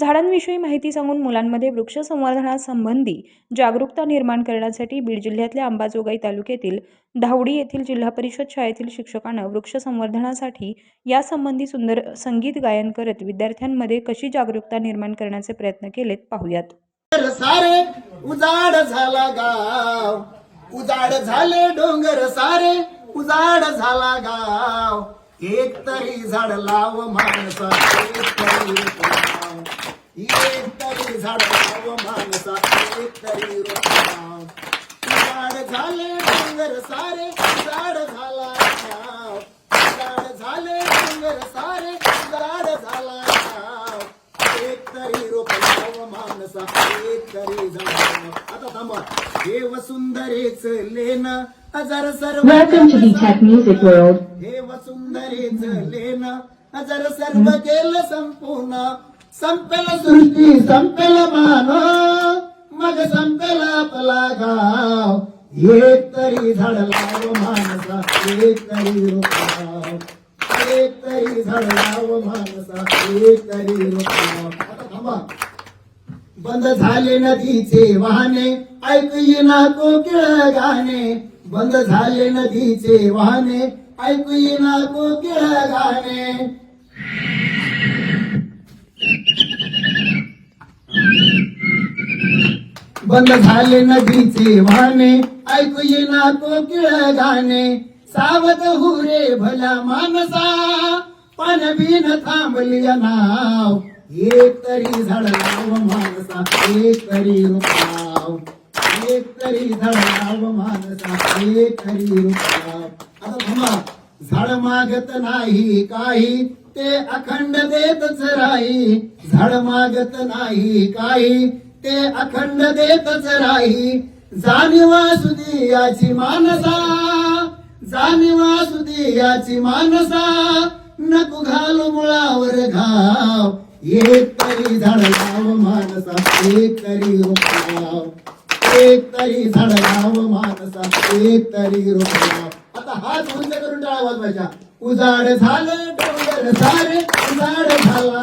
झाडांविषयी माहिती सांगून मुलांमध्ये वृक्ष संवर्धनासंबंधी जागरूकता निर्माण करण्यासाठी बीड जिल्ह्यातल्या अंबाजोगाई तालुक्यातील धावडी येथील जिल्हा परिषद शाळेतील शिक्षकानं वृक्ष संवर्धनासाठी यासंबंधी सुंदर संगीत गायन करत विद्यार्थ्यांमध्ये कशी जागरूकता निर्माण करण्याचे प्रयत्न केलेत पाहूयात. सारे उजाड झाला गाव उजाड झाले डोंगर सारे उजाड झाला गाव. एक तरी झाड लाव माणसा एक तरी तरी झाड लाव माणसा एक तरी रोप झाले डोंगर सारे झाला झाले डोंगर सारे झाला एक तरी रोप माणसा एक तरी झाड आता थांबा हे वसुंधरेच लेन हजार सर्व the हे वसुंधरेच लेन हजार सर्व केलं संपूर्ण संपेल सृष्टी संपेल मान मग संपेल आपला गाव. एक तरी झाड लाव माणसा एक तरी रोप एक तरी झाड लाव माणसा एक तरी रोप आता थांबा. बंद झाले नदीचे वाहने ऐक येईना कोकिळ गाणे बंद झाले नदीचे वाहने ऐक येईना कोकिळ गाणे बंद झाले नदीचे वाहने. ऐकू तो कोकिळ गाणे. सावध हुरे रे भल्या मानसा पण बिन थांबली नाव. एक तरी झाड लाव मानसा एक तरी रुपाव. एक तरी झाड लाव मानसा एक तरी रुपाव. आता थांबा. झाड मागत नाही काही ते अखंड देतच राही. झाड मागत नाही काही ते अखंड देतच राही जाणीवा सुदी याची मानसा. जाणीवा सुदी याची मानसा. नको घालू मुळावर घाव. एक तरी झाड लाव मानसा. एक तरी रुपलाव एक तरी झाड लाव मानसा. एक तरी रुपलाव आता हात उंच करून टाळा वाजवायच्या उजाड झालं डोंगर सारे. उजाड झाला